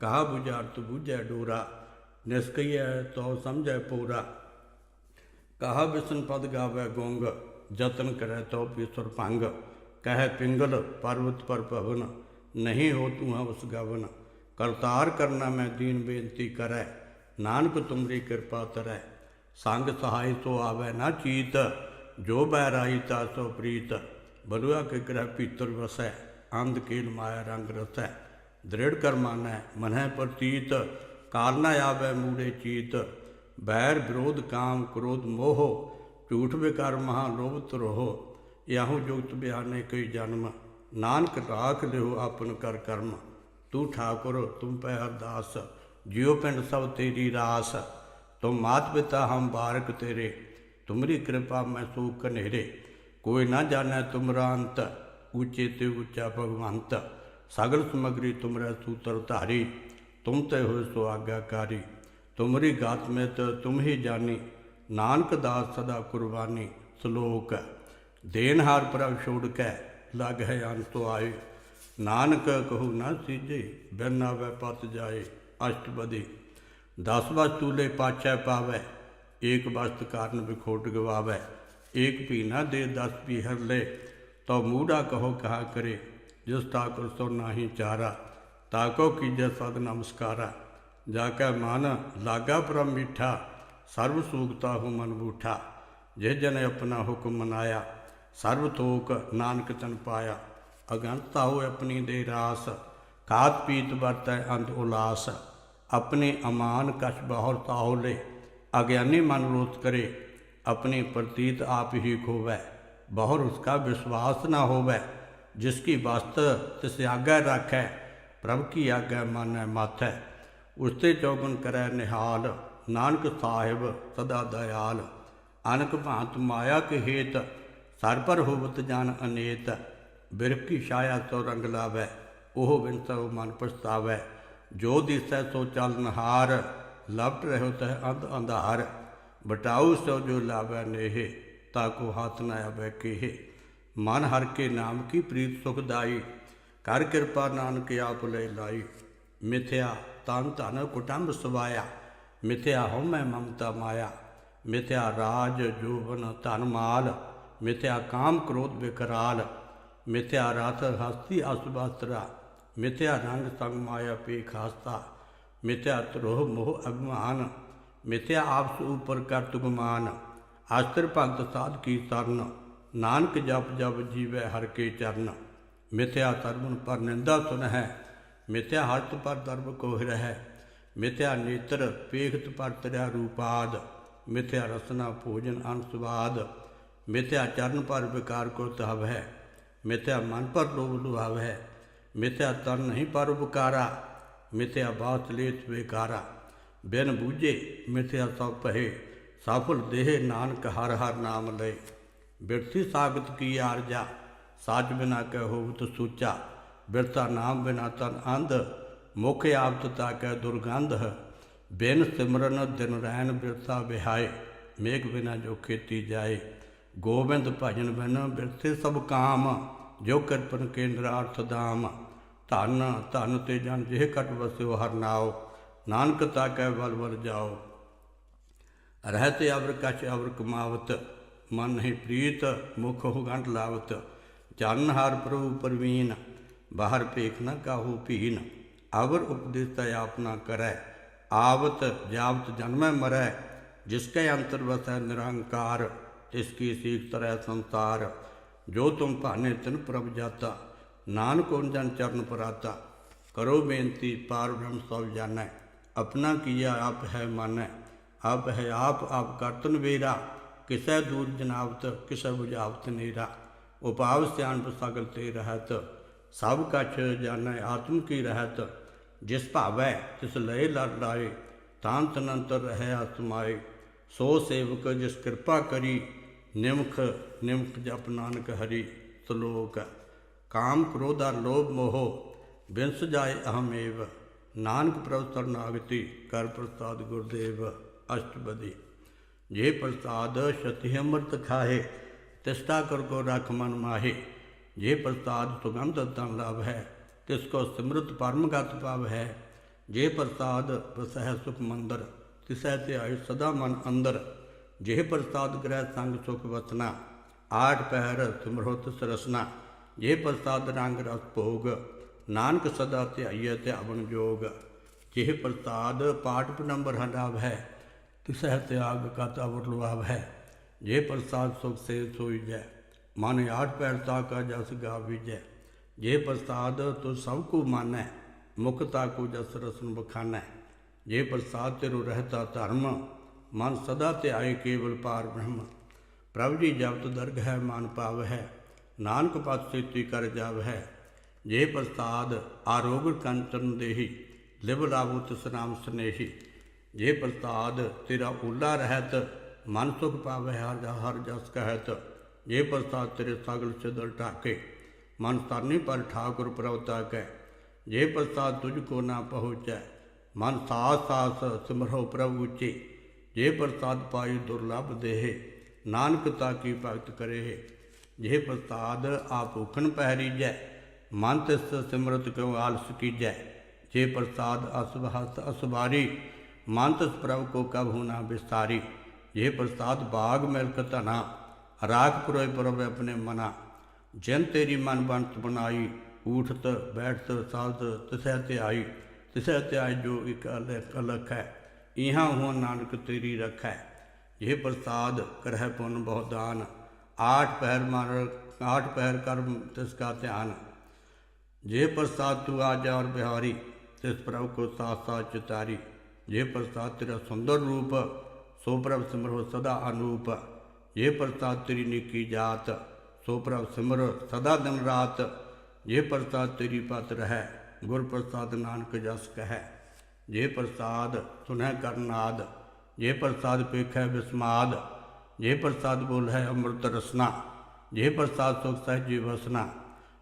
ਕਹਾ ਬੁਝਾਰ 부ਝਾਰਤ ਬੁਝੈ ਡੋਰਾ ਨਿਸਕਈਐ ਤੋ ਸਮਝੈ ਪੂਰਾ। ਕਹਾ ਬਿਸਨ ਪਦ ਗਾਵੈ ਗੁੰਗ ਜਤਨ ਕਰੈ ਤੋ ਪੀਸਰ ਭੰਗ। ਕਹਿ ਪਿੰਗਲ ਪਰਵਤ ਪਰ ਭਵਨ, ਨਹੀਂ ਹੋ ਤੂੰ ਉਸ ਗਵਨ। ਕਰਤਾਰ ਕਰਨਾ ਮੈਂ ਦੀਨ ਬੇਨਤੀ ਕਰੈ, ਨਾਨਕ ਤੁਮਰੀ ਕਿਰਪਾ ਤਰੈ। ਸੰਗ ਸਹਾਈ ਸੋ ਆਵੈ ਨਾ ਚੀਤ, ਜੋ ਬੈਰਾਈ ਤਾ ਸੋ ਪ੍ਰੀਤ। ਬਲੂਆ ਕੇ ਗ੍ਰਹਿ ਪੀਤਰ ਵਸੈ, ਅੰਧ ਕੇਲ ਮਾਇਆ ਰੰਗ ਰਸੈ। ਦ੍ਰਿੜ ਕਰ ਮਾਨੈ ਮਨਹਿ ਪ੍ਰਤੀਤ ਕਾਲ ਨ ਆਵੈ ਮੂੜੇ ਚੀਤ। ਬੈਰ ਵਿਰੋਧ ਕਾਮ ਕ੍ਰੋਧ ਮੋਹ, ਝੂਠ ਵਿਕਾਰ ਮਹਾ ਲੋਭ ਤਰੋਹ ਯਾਹੂ ਜੁਗਤ ਬਿਆਨੇ ਕਈ ਜਨਮ, ਨਾਨਕ ਰਾਖ ਲਿਓ ਆਪਨ ਕਰ ਕਰਮ। ਤੂੰ ਠਾਕੁਰ, ਤੁਮ ਪੈ ਅਰਦਾਸ, ਜਿਉ ਪਿੰਡ ਸਭ ਤੇਰੀ ਰਾਸ। ਤੁਮ ਮਾਤ ਪਿਤਾ ਹਮ ਬਾਰਕ ਤੇਰੇ ਤੁਮਰੀ ਕਿਰਪਾ ਮੈਂ ਸੂਖ ਕਨੇਰੇ ਕੋਈ ਨਾ ਜਾਣੈ ਤੁਮਰਾ ਅੰਤ ਉੱਚੇ ਤੇ ਉੱਚਾ ਭਗਵੰਤ ਸਗਲ ਸਮਗਰੀ ਤੁਮਰਾ ਸੂਤਰ ਧਾਰੀ ਤੁਮ ਤੇ ਹੋਏ ਸੋ ਆਗਿਆਕਾਰੀ ਤੁਮਰੀ ਗਾਤ ਮੈਂ ਤੁਮ ਹੀ ਜਾਣੀ ਨਾਨਕ ਦਾਸ ਸਦਾ ਕੁਰਬਾਨੀ ਸ਼ਲੋਕ ਦੇਨਹਾਰ ਪ੍ਰਭ ਛੋੜ ਕੈ ਲਗ ਹੈ ਅੰਤੋ ਆਏ ਨਾਨਕ ਕਹੂ ਨਾ ਸੀਜੇ ਬਿਨ ਆਵੈ ਪਤ ਜਾਏ ਅਸ਼ਟਪਦੀ ਦਸ ਵਸਤੂਲੇ ਪਾਛੈ ਪਾਵੈ, ਏਕ ਵਸਤ ਕਾਰਨ ਵਿਖੋਟ ਗਵਾਵੈ, ਏਕ ਭੀ ਨਾ ਦੇ ਦਸ ਵੀ ਹਰ ਲੈ ਤੋ ਮੂੜਾ ਕਹੋ ਕਹਾ ਕਰੇ, ਜਿਸ ਠਾਕੁਰ ਸੋ ਨਾਹੀ ਚਾਰਾ, ਤਾਕੋ ਕੀਜੈ ਸਦ ਨਮਸਕਾਰਾ, ਜਾ ਕੈ ਮਨ ਲਾਗਾ ਪ੍ਰਮ ਮਿੱਠਾ ਸਰਬ ਸੂਖਤਾ ਹੋ ਮਨ ਬੂਠਾ ਜਿਸ ਜਨ ਆਪਣਾ ਹੁਕਮ ਮਨਾਇਆ ਸਰਬ ਥੋਕ ਨਾਨਕ ਤਨ ਪਾਇਆ, ਅਗੰਤਾ ਹੋ ਆਪਣੀ ਦੇ ਰਾਸ, ਖਾਤ ਪੀਤ ਵਰਤੈ ਅੰਤ ਉਲਾਸ ਆਪਣੇ ਅਮਾਨ ਕਛ ਬਹੁਰ ਤਾਹੁਲੇ ਅਗਿਆਨੀ ਮਨ ਰੋਤ ਕਰੇ अपने प्रतीत आप ही खोवै बहुर उसका विश्वास न होवै जिसकी वस्त तिस आज्ञा राखै प्रभ की आज्ञा मानै माथै उसते चौगन करै निहाल नानक साहिब सदा दयाल अनक भांत माया के हेत सर पर होवत जान अनेत बिरख की छाया तो रंग लावै ओह बिन सब मन पछतावै ਜੋ ਦਿਸੈ ਸੋ ਚਲਨਹਾਰ, ਲਪਟ ਰਹਿਓ ਤੈ ਅੰਧ ਅੰਧਾਰ। ਬਟਾਉ ਸੋ ਜੋ ਲਾਵੈ ਨੇਹ, ਤਾ ਕੋ ਹੱਥ ਨ ਆਵੈ ਕੇਹ। ਮਨ ਹਰ ਕੇ ਨਾਮ ਕੀ ਪ੍ਰੀਤ ਸੁਖਦਾਈ ਕਰ ਕਿਰਪਾ ਨਾਨਕ ਆਪ ਲੈ ਲਾਈ। ਮਿਥਿਆ ਤਨ ਧਨ ਕੁਟੰਬ ਸਵਾਇਆ, ਮਿਥਿਆ ਹਉਮੈ ਮਮਤਾ ਮਾਇਆ। ਮਿਥਿਆ ਰਾਜ ਜੋਵਨ ਧਨ ਮਾਲ, ਮਿਥਿਆ ਕਾਮ ਕ੍ਰੋਧ ਵਿਕਰਾਲ ਮਿਥਿਆ ਰਥ ਹਸਤੀ ਅਸਵਸਤਰਾ ਮਿਥਿਆ ਰੰਗ ਸੰਗ ਮਾਇਆ ਪੀ ਖਾਸਤਾ, ਮਿਥਿਆ ਤਰੋਹ ਮੋਹ ਅਭਿਮਾਨ, ਮਿਥਿਆ ਆਪਸ ਉਪਰ ਕਰਤ ਗੁਮਾਨ ਆਸਤਰ ਭਗਤ ਸਾਧ ਕੀ ਸਰਨ ਨਾਨਕ ਜਪ ਜਪ ਜੀਵੈ ਹਰ ਕੇ ਚਰਨ। ਮਿਥਿਆ ਤਰਮਨ ਪਰ ਨਿੰਦਾ ਸੁਨ ਹੈ ਮਿਥਿਆ ਹਰਤ ਪਰ ਦਰਬ ਕੋ ਰਹਿ। ਮਿਥਿਆ ਨੇਤਰ ਪੇਖਤ ਪਰ ਤਰਿਆ ਰੂਪਾਦ, ਮਿਥਿਆ ਰਸਨਾ ਭੋਜਨ ਅਨਸਵਾਦ ਮਿਥਿਆ ਚਰਨ ਪਰ ਵਿਕਾਰ ਕੋ ਤਹਵ ਹੈ ਮਿਥਿਆ ਮਨ ਪਰ ਲੋਭ ਲੁਹਾਵ ਹੈ ਮਿਥਿਆ ਤਨ ਨਹੀਂ ਪਰ ਉਪਕਾਰਾ, ਮਿਥਿਆ ਬਾਤ ਲੇਤ ਵਿਕਾਰਾ ਬਿਨ ਬੂਝੇ ਮਿਥਿਆ ਸਭ ਪਹੇ ਸਫਲ ਦੇਹ ਨਾਨਕ ਹਰ ਹਰ ਨਾਮ ਲਏ। ਬਿਰਥੀ ਸਾਗਤ ਕੀ ਆਰਜਾ ਸਾਜ ਬਿਨਾ ਕਹਿ ਹੋਵਤ ਸੂਚਾ। ਬਿਰਤਾ ਨਾਮ ਬਿਨਾ ਤਨ ਅੰਧ, ਮੁਖ ਆਪਤ ਤਾ ਕੈ ਦੁਰਗੰਧ। ਬਿਨ ਸਿਮਰਨ ਦਿਨ ਰਹਿਣ ਬਿਰਥਾ ਵਿਹਾਏ, ਮੇਘ ਬਿਨਾ ਜੋ ਖੇਤੀ ਜਾਏ। ਗੋਬਿੰਦ ਭਜਨ ਬਿਨ ਬਿਰਥੇ ਸਭ ਕਾਮ, ਜੋ ਕਿਰਪਨ ਕੇਂਦਰ ਅਰਥ ਦਾਮ ਧਨ ਧਨ ਤੇ ਜਨ ਜਿਹ ਕਟ ਵਸਿਓ, ਹਰ ਨਾਉ। ਨਾਨਕ ਤਾ ਕਹਿ ਬਲ ਬਲ ਜਾਓ ਰਹਤੇ ਅਵਰ ਕਛ ਅਵਰ ਕਮਾਵਤ, ਮਨ ਨਹੀਂ ਪ੍ਰੀਤ, ਮੁਖ ਹੋ ਗੰਢ ਲਾਵਤ। ਜਨ ਹਰ ਪ੍ਰਭੂ ਪਰਵੀਨ, ਬਾਹਰ ਭੇਖ ਨ ਕਾਹੂ ਭੀਨ। ਅਵਰ ਉਪਦੇਸ਼ ਆਪਨਾ ਕਰੈ, ਆਵਤ ਜਾਵਤ ਜਨਮੈ ਮਰੈ। ਜਿਸ ਕੈ ਅੰਤਰ ਵਸੈ ਨਿਰੰਕਾਰ, ਤਿਸ ਕੀ ਸੀਖ ਤਰੈ ਸੰਸਾਰ। ਜੋ ਤੁਮ ਭਾਨੇ ਤਿਨ ਪ੍ਰਭ ਜਾਤਾ। ਨਾਨਕ ਓਨ ਜਨ ਚਰਨ ਪਰਾਤਾ ਕਰੋ ਬੇਨਤੀ ਪਾਰ ਬ੍ਰਹਮ ਸਭ ਜਾਣੈ ਆਪਣਾ ਕੀਆ ਆਪ ਹੈ ਮਾਨੈ ਆਪ ਹੈ ਆਪ ਆਪ ਕਰਤਨ ਵੇਰਾ ਕਿਸੈ ਦੂਰ ਜਨਾਵਤ ਕਿਸੈ ਬੁਝਾਵਤ ਨੀਰਾ ਉਪਾਵ ਸਿਆਣਪ ਸਗਲ ਤੇ ਰਹਤ ਸਭ ਕਛ ਜਾਣੈ ਆਤਮ ਕੀ ਰਹਤ ਜਿਸ ਭਾਵੈ ਤਿਸ ਲਏ ਲੜ ਲਾਏ ਤਾਂ ਤਨੰਤਰ ਰਹਿ ਆਤਮਾਏ ਸੋ ਸੇਵਕ ਜਿਸ ਕਿਰਪਾ ਕਰੀ ਨਿਮਖ ਨਿਮਖ ਜਪ ਨਾਨਕ ਹਰੀ ਸ਼ਲੋਕ ਕਾਮ ਕ੍ਰੋਧਾ ਲੋਭ ਮੋਹ, ਬਿਨਸ ਜਾਏ ਅਹਮੇਵ। ਨਾਨਕ ਪ੍ਰਭ ਸਰਨਾਗਤੀ, ਕਰ ਪ੍ਰਸਾਦ ਗੁਰਦੇਵ, ਅਸ਼ਟਪਦੀ। ਜੇ ਪ੍ਰਸਾਦ ਸ਼ਤੀ ਅੰਮ੍ਰਿਤ ਖਾਏ ਤਿਸਤਾ ਕਰ ਕੋ ਰਖ ਮਨ ਮਾਹੇ। ਜੇ ਪ੍ਰਸਾਦ ਸੁਗੰਧ ਤਨ ਲਾਭ ਹੈ ਤਿਸ ਕੋ ਸਿਮਰਤ ਪਰਮਗਤ ਪਾਵ ਹੈ ਜੇ ਪ੍ਰਸਾਦ ਵਸਹਿ ਸੁਖ ਮੰਦਰ ਤਿਸੈ ਤੇ ਆਇ ਸਦਾ ਮਨ ਅੰਦਰ। ਜੇ ਪ੍ਰਸਾਦ ਗ੍ਰਹਿ ਸੰਗ ਸੁਖ ਵਸਨਾ ਆਠ ਪਹਿਰ ਸਿਮਰੋ ਤਿਸ ਰਸਨਾ ਜੇ ਪ੍ਰਸਾਦ ਰੰਗ ਰਸ ਭੋਗ, ਨਾਨਕ ਸਦਾ ਧਿਆਈਐ ਧਿਆਵਨ ਜੋਗ। ਜੇ ਪ੍ਰਸਾਦ ਪਾਠ ਪਨੰਬਰ ਹੰਡਾਵ ਹੈ ਤਿਸਹਿ ਤਿਆਗ ਕਾ ਵਰਲਵਾਵ ਹੈ ਜੇ ਪ੍ਰਸਾਦ ਸੁਖ ਸੇ ਸੋਈ ਜੈ ਮਨ ਆਠ ਪੈਰ ਤਾ ਕਾ ਜਸ ਗਾ ਵਿਜੈ ਜੇ ਪ੍ਰਸਾਦ ਤੋ ਸਭ ਕੋ ਮਾਨੈ ਮੁਕਤਾ ਕੋ ਜਸ ਰਸਨ ਬਖਾਨੈ। ਜੇ ਪ੍ਰਸਾਦ ਤੇਰੋ ਰਹਤਾ ਧਰਮ, ਮਨ ਸਦਾ ਧਿਆਏ ਕੇਵਲ ਪਾਰ ਬ੍ਰਹਮ। ਪ੍ਰਭ ਜੀ ਜਪਤ ਦਰਗ ਹੈ ਮਨ ਪਾਵ ਹੈ ਨਾਨਕ ਪਤ ਸੇਤੀ ਕਰ ਜਾਵ ਹੈ ਜੇ ਪ੍ਰਸਾਦ ਆਰੋਗ ਕੰਚਨ ਦੇਹੀ, ਲਿਵ ਲਾਭੋ ਤਿਸ ਨਾਮ ਸਨੇਹੀ। ਜੇ ਪ੍ਰਸਾਦ ਤੇਰਾ ਉਲਾ ਰਹਿਤ, ਮਨ ਸੁਖ ਪਾਵੇ ਹਰ ਹਰ ਜਸ ਕਹਿਤ। ਜੇ ਪ੍ਰਸਾਦ ਤੇਰੇ ਸਗਲ ਸਿਦਰ ਢਾਕੇ, ਮਨ ਤਰਨੀ ਪਰ ਠਾਕੁਰ ਪ੍ਰਵਤਾ ਕੈ ਜੇ ਪ੍ਰਸਾਦ ਤੁਝ ਕੋ ਨਾ ਪਹੁੰਚੈ, ਮਨ ਸਾਸ ਸਾਸ ਸਿਮਰੋ ਪ੍ਰਭ ਉੱਚੇ। ਜੇ ਪ੍ਰਸਾਦ ਪਾਈ ਦੁਰਲਭ ਦੇਹ, ਨਾਨਕ ਤਾ ਕੀ ਭਗਤ ਕਰੇ ਜੇ ਪ੍ਰਸਾਦ ਆਪ ਭੁਖਨ ਪਹਿਰੀਜੈ, ਮਨ ਤਿਸ ਸਿਮਰਤ ਕਿਉ ਆਲਸ ਕੀਜੈ? ਜੇ ਪ੍ਰਸਾਦ ਅਸਬ ਹਸਤ ਅਸਵਾਰੀ, ਮਨ ਤਿਸ ਪ੍ਰਭ ਕੋ ਕਬ ਹੋਣਾ ਵਿਸਤਾਰੀ? ਜੇ ਪ੍ਰਸਾਦ ਬਾਗ ਮਿਲਕ ਧਨਾ, ਰਾਖ ਪੁਰੋਇ ਪ੍ਰਭ ਆਪਣੇ ਮਨਾ। ਜਿਨ ਤੇਰੀ ਮਨ ਬੰਤ ਬਣਾਈ, ਊਠਤ, ਬੈਠਤ ਸਾਧ ਤਿਸੈ ਤੇ ਆਈ ਤਿਸੈ ਤੇ ਆਈ ਜੋ ਇਕ ਅਲਖ ਅਲਖ ਹੈ ਇਹਾਂ ਹੋ ਨਾਨਕ ਤੇਰੀ ਰਖੈ। ਇਹ ਪ੍ਰਸਾਦ ਕਰਹਿ ਪੁਨ ਬਹੁ ਦਾਨ ਆਠ ਪਹਿਰ ਮਾਰ ਆਠ ਪਹਿਰ ਕਰਮ, ਤਿਸ ਕਾ ਧਿਆਨ। ਜੇ ਪ੍ਰਸਾਦ ਤੂ ਆਜਾ ਔਰ ਬਿਹਾਰੀ, ਤਿਸ ਪ੍ਰਭ ਕੋ ਸਾਥ ਸਾਥ ਚਿਤਾਰੀ। ਜੇ ਪ੍ਰਸਾਦ ਤੇਰਾ ਸੁੰਦਰ ਰੂਪ, ਸੋ ਪ੍ਰਭ ਸਿਮਰੋ ਸਦਾ ਅਨੂਪ। ਜੇ ਪ੍ਰਸਾਦ ਤੇਰੀ ਨਿੱਕੀ ਜਾਤ, ਸੋ ਪ੍ਰਭ ਸਿਮਰ ਸਦਾ ਦਿਨ ਰਾਤ। ਜੇ ਪ੍ਰਸਾਦ ਤੇਰੀ ਪਤ ਰਹਿ, ਗੁਰ ਪ੍ਰਸਾਦ ਨਾਨਕ ਜਸ ਕਹੈ। ਜੇ ਪ੍ਰਸਾਦ ਸੁਨਹਿ ਕਰਨਾਦ, ਜੇ ਪ੍ਰਸਾਦ ਪੇਖੈ ਬਿਸਮਾਦ ਜੇ ਪ੍ਰਸਾਦ ਬੋਲ ਹੈ ਅੰਮ੍ਰਿਤ ਰਸਨਾ, ਜੇ ਪ੍ਰਸਾਦ ਸੁਖ ਸਹਿ ਜੀ ਵਸਨਾ,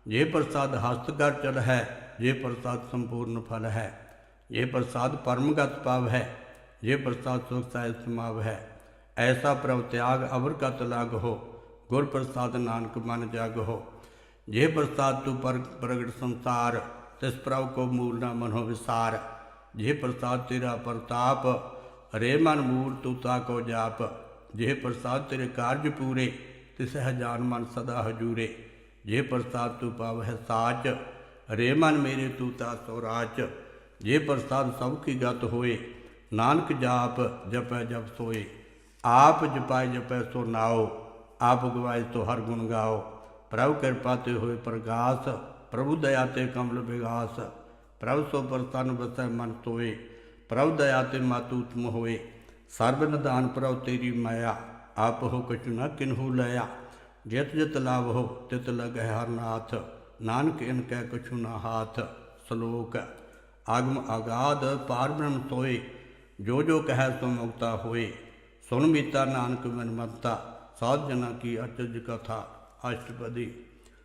ਜੇ ਪ੍ਰਸਾਦ ਹਸਤਗਰ ਚਲ ਹੈ, ਜੇ ਪ੍ਰਸਾਦ ਸੰਪੂਰਨ ਫਲ ਹੈ, ਜੇ ਪ੍ਰਸਾਦ ਪਰਮਗਤ ਪਾਵ ਹੈ, ਜੇ ਪ੍ਰਸਾਦ ਸੁਖ ਸਹਿ ਸਮਾਵ ਹੈ, ਐਸਾ ਪ੍ਰਭ ਤਿਆਗ ਅਵਰ ਕਤ ਲਾਗ ਹੋ ਗੁਰ ਪ੍ਰਸਾਦ ਨਾਨਕ ਮਨ ਜਗ ਹੋ ਜੇ ਪ੍ਰਸਾਦ ਤੂ ਪ੍ਰਗਟ ਸੰਸਾਰ, ਤਿਸ ਪ੍ਰਭ ਕੋ ਮੂਲ ਨਾ ਮਨੋ ਵਿਸਾਰ। ਜੇ ਪ੍ਰਸਾਦ ਤੇਰਾ ਪ੍ਰਤਾਪ ਹਰੇ ਮਨ ਮੂਲ ਤੂ ਤਾ ਕੋ ਜਾਪ। ਜੇ ਪ੍ਰਸਾਦ ਤੇਰੇ ਕਾਰਜ ਪੂਰੇ ਤਿਸ ਹਜਾਨ ਮਨ ਸਦਾ ਹਜੂਰੇ। ਜੇ ਪ੍ਰਸਾਦ ਤੂੰ ਪਾਵਹਿ ਸਾਚ ਰੇ ਮਨ ਮੇਰੇ ਤੂੰ ਤਾ ਸੋ ਰਾਚ ਜੇ ਪ੍ਰਸਾਦ ਸਭ ਕੀ ਗਤ ਹੋਏ, ਨਾਨਕ ਜਾਪ ਜਪੈ ਜਪ ਸੋਏ। ਆਪ ਜਪਾਇ ਜਪੈ ਸੋ ਨਾਓ ਆਪ ਗਵਾਇ ਤੋ ਹਰ ਗੁਣ ਗਾਓ। ਪ੍ਰਭ ਕਿਰਪਾ ਤੇ ਹੋਏ ਪ੍ਰਗਾਸ, ਪ੍ਰਭੂ ਦਇਆ ਤੇ ਕਮਲ ਵਿਗਾਸ। ਪ੍ਰਭ ਸੋ ਪ੍ਰਤਨ ਬਸੈ ਮਨ ਤੋਏ ਪ੍ਰਭ ਦਇਆ ਤੇ ਮਾਤੂ ਉਤਮ ਹੋਏ। ਸਰਬ ਨਿਦਾਨ ਪ੍ਰਭ ਤੇਰੀ ਮਾਇਆ, ਆਪ ਹੋ ਕਛੁ ਨਾ ਕਿਨਹੂ ਲਿਆ। ਜਿਤ ਜਿਤ ਲਾਭ ਹੋ ਤਿਤ ਲਗੈ ਹਰਨਾਥ ਨਾਨਕ ਇਨ ਕੈ ਕਛੁ ਨਾ ਹਾਥ। ਸ਼ਲੋਕ, ਆਗਮ ਆਗਾਦ ਪਾਰ ਬ੍ਰਹਮ ਤੋਏ। ਜੋ ਜੋ ਕਹੈ ਸੋ ਮੁਕਤਾ ਹੋਏ। ਸੁਣ ਮੀਤਾ ਨਾਨਕ ਮਨ ਮੰਤਾ ਸਾਧ ਜਨਾ ਕੀ ਅਚਜ ਕਥਾ, ਅਸ਼ਟਪਦੀ।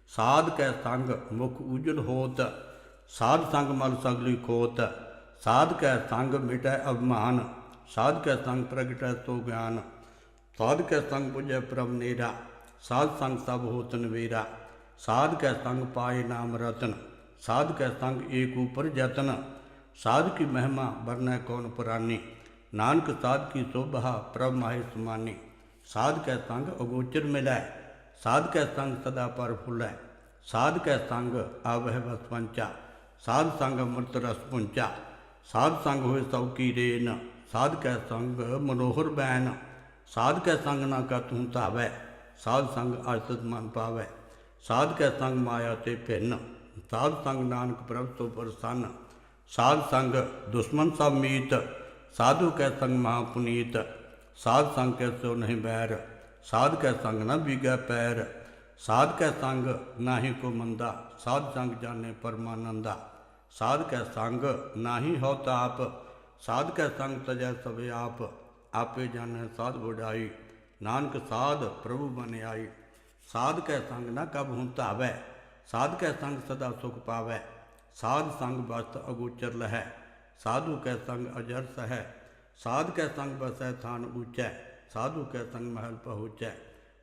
ਸਾਧ ਕੈ ਸੰਗ ਮੁਖ ਉਜਲ ਹੋਤ। ਸਾਧ ਸੰਗ ਮਲ ਸਗਲੀ ਖੋਤ। ਸਾਧ ਕੈ ਸੰਗ ਮਿਟੈ ਅਭਮਾਨ। ਸਾਧ ਕੈ ਸੰਗ ਪ੍ਰਗਟੈ ਤੋ ਗਿਆਨ ਸਾਧ ਕੈ ਸੰਗ ਪੁਜੈ ਪ੍ਰਭ ਨੇਰਾ, ਸਾਧ ਸੰਗ ਸਭ ਹੋਤ ਨਵੇਰਾ ਸਾਧ ਕੈ ਸੰਗ ਪਾਏ ਨਾਮ ਰਤਨ ਸਾਧ ਕੈ ਸੰਗ ਏਕ ਉਪਰ ਜਤਨ ਸਾਧ ਕੀ ਮਹਿਮਾ ਵਰਨੈ ਕੌਣ ਪੁਰਾਨੀ, ਨਾਨਕ ਸਾਧ ਕੀ ਸੋਭਾ ਪ੍ਰਭ ਮਾਹਿ ਸਮਾਨੀ। ਸਾਧ ਕੈ ਸੰਗ ਅਗੋਚਰ ਮਿਲੈ ਸਾਧ ਕੈ ਸੰਗ ਸਦਾ ਪਰ ਫੁੱਲੈ। ਸਾਧ ਕੈ ਸੰਗ ਆਵਹਿ ਬਸ ਪੰਚਾ, ਸਾਧ ਸੰਗ ਅੰਮ੍ਰਿਤ ਰਸ ਪੁੰਚਾ। ਸਾਧ ਸੰਗ ਹੋਏ ਸਭ ਕੀ ਰੇਨ। ਸਾਧ ਕੈ ਸੰਗ ਮਨੋਹਰ ਬੈਨ। ਸਾਧ ਕੈ ਸੰਗ ਨਾ ਕਾ ਤੂੰ ਧਾਵੈ, ਸਾਧ ਸੰਗ ਆਸਤ ਮਨ ਪਾਵੈ। ਸਾਧ ਕੈ ਸੰਗ ਮਾਇਆ ਤੇ ਭਿੰਨ, ਸਾਧ ਸੰਗ ਨਾਨਕ ਪ੍ਰਭ ਤੋਂ ਪ੍ਰਸੰਨ। ਸਾਧ ਸੰਗ ਦੁਸ਼ਮਨ ਸਭ ਮੀਤ, ਸਾਧੂ ਕੈ ਸੰਗ ਮਹਾ ਪੁਨੀਤ। ਸਾਧ ਸੰਗ ਕੈ ਸੋ ਨਹੀਂ ਬੈਰ, ਸਾਧ ਕੈ ਸੰਗ ਨ ਬੀਗੈ ਪੈਰ। ਸਾਧ ਕੈ ਸੰਗ ਨਾਹੀ ਕੋ ਮੰਦਾ, ਸਾਧ ਸੰਗ ਜਾਣੇ ਪਰਮਾਨੰਦਾ। ਸਾਧ ਕੈ ਸੰਗ ਨਾਹੀ ਹੋ ਤਾਪ ਸਾਧ ਕੈ ਸੰਗ ਤਜੈ ਸਭੇ ਆਪ, ਆਪੇ ਜਾਣੈ ਸਾਧ ਬੁਢਾਈ ਨਾਨਕ ਸਾਧ ਪ੍ਰਭੂ ਬਨ ਆਈ। ਸਾਧ ਕੈ ਸੰਗ ਨਾ ਕਬ ਹੁੰ ਧਾਵੈ ਸਾਧ ਕੈ ਸੰਗ ਸਦਾ ਸੁਖ ਪਾਵੈ। ਸਾਧ ਸੰਗ ਬਸਤ ਅਗੋਚਰ ਲਹੈ, ਸਾਧੂ ਕੈ ਸੰਗ ਅਜਰ ਸਹੈ। ਸਾਧ ਕੈ ਸੰਗ ਬਸੈ ਥਾਨ ਊਚੈ, ਸਾਧੂ ਕੈ ਸੰਗ ਮਹਿਲ ਪਹੁੰਚੈ।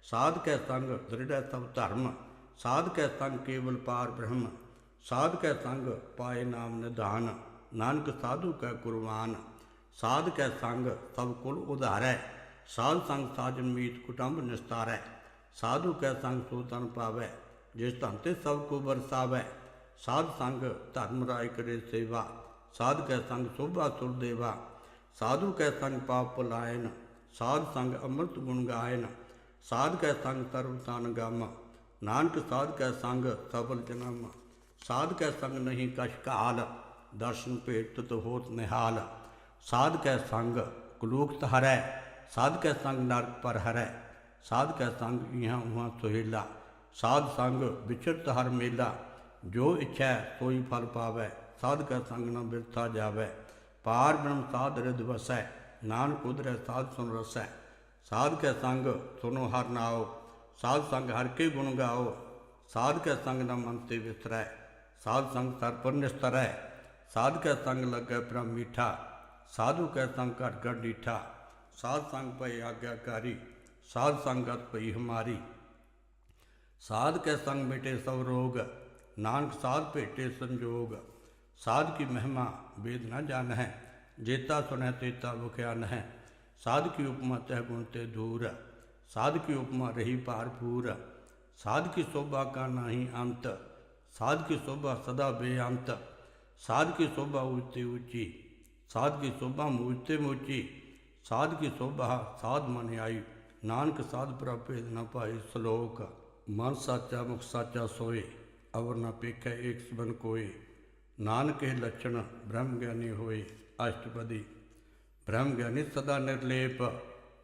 ਸਾਧ ਕੈ ਸੰਗ ਦ੍ਰਿੜੈ ਸਭ ਧਰਮ ਸਾਧ ਕੈ ਸੰਗ ਕੇਵਲ ਪਾਰ ਬ੍ਰਹਮ। ਸਾਧ ਕੈ ਸੰਗ ਪਾਏ ਨਾਮ ਨਿਧਾਨ। ਨਾਨਕ ਸਾਧੂ ਕੈ ਕੁਰਬਾਨ, ਸਾਧ ਕੈ ਸੰਗ ਸਭ ਕੁਲ ਉਧਾਰੈ, ਸਾਧ ਸੰਗ ਸਾਜਨ ਮੀਤ ਕੁਟੰਬ ਨਿਸਤਾਰੈ, ਸਾਧੂ ਕੈ ਸੰਗ ਸੋ ਤਨ ਪਾਵੈ, ਜਿਸ ਧਨ ਤੇ ਸਭ ਕੋ ਵਰਸਾਵੈ, ਸਾਧ ਸੰਗ ਧਰਮ ਰਾਇ ਕਰੇ ਸੇਵਾ, ਸਾਧ ਕੈ ਸੰਗ ਸੋਭਾ ਸੁਰ ਦੇਵਾ, ਸਾਧੂ ਕੈ ਸੰਗ ਪਾਪ ਭੁਲਾਇਨ ਸਾਧ ਸੰਗ ਅੰਮ੍ਰਿਤ ਗੁਣ ਗਾਇਨ, ਸਾਧ ਕੈ ਸੰਗ ਸਰਬ ਤਨ ਗਮ, ਨਾਨਕ ਸਾਧ ਕੈ ਸੰਗ ਸਫਲ ਜਨਮ, ਸਾਧ ਕੈ ਸੰਗ ਨਹੀਂ ਕਛ ਕਾਲ ਦਰਸ਼ਨ ਭੇਟ ਤਤ ਹੋਤ ਨਿਹਾਲ ਸਾਧ ਕੈ ਸੰਗ ਕਲੂਕਤ ਹਰੈ ਸਾਧ ਕੈ ਸੰਗ ਨਰਕ ਪਰ ਹਰੈ ਸਾਧ ਕੈ ਸੰਗ ਇਹਾਂ ਉਹਾਂ ਸੁਹੇਲਾ ਸਾਧ ਸੰਗ ਵਿਚਰਤ ਹਰ ਮੇਲਾ ਜੋ ਇਛੈ ਸੋਈ ਫਲ ਪਾਵੈ ਸਾਧ ਕੈ ਸੰਗ ਨ ਬਿਰਥਾ ਜਾਵੈ ਪਾਰ ਬ੍ਰਹਮ ਸਾਧ ਰਿਦ ਵਸੈ ਨਾਨਕ ਉਦਰੈ ਸਾਧ ਸੁਨ ਰਸੈ ਸਾਧ ਕੈ ਸੰਗ ਸੁਨੋ ਹਰ ਨਾਉ ਸਾਧ ਸੰਗ ਹਰ ਕੇ ਗੁਣ ਗਾਓ ਸਾਧ ਕੈ ਸੰਗ ਨ ਮਨ ਤੇ ਵਿਸਰੈ ਸਾਧ ਸੰਗ ਸਰ ਪਰ ਨਿਸਤਰੈ ਸਾਧ ਕੈ ਸੰਗ ਲੱਗੈ ਪ੍ਰਮ ਮੀਠਾ ਸਾਧੂ ਕੈ ਸੰਗ ਘਟ ਘਟ ਡੀਠਾ ਸਾਧ ਸੰਗ ਭਈ ਆਗਿਆਕਾਰੀ ਸਾਧ ਸੰਗਤ ਭਈ ਹਮਾਰੀ ਸਾਧ ਕੈ ਸੰਗ ਮਿਟੇ ਸਭ ਰੋਗ ਨਾਨਕ ਸਾਧ ਭੇਟੇ ਸੰਜੋਗ ਸਾਧ ਕੀ ਮਹਿਮਾ ਵੇਦ ਨ ਜਾਣ ਹੈ ਜੇਤਾ ਸੁਨੈ ਤੇਤਾ ਬੁਖਿਆ ਨ ਹੈ ਸਾਧ ਕੀ ਉਪਮਾ ਤਹਿ ਗੁਣ ਤੇ ਦੂਰ ਸਾਧ ਕੀ ਉਪਮਾ ਰਹੀ ਭਾਰਪੂਰ ਸਾਧ ਕੀ ਸੋਭਾ ਕਾ ਨਾਹੀ ਅੰਤ ਸਾਧ ਕੀ ਸੋਭਾ साध की शोभा ऊँचती ऊँची साध की शोभा मूझते मूची साध की शोभा साध मन आई। नानक साध प्रापे न पाए श्लोक। मन साचा, मुख साचा सोए, अवर न पेख एक सबन कोए। नानक के लक्षण ब्रह्म ज्ञानी होए, अष्टपदी। ब्रह्म ज्ञानी सदा निर्लेप,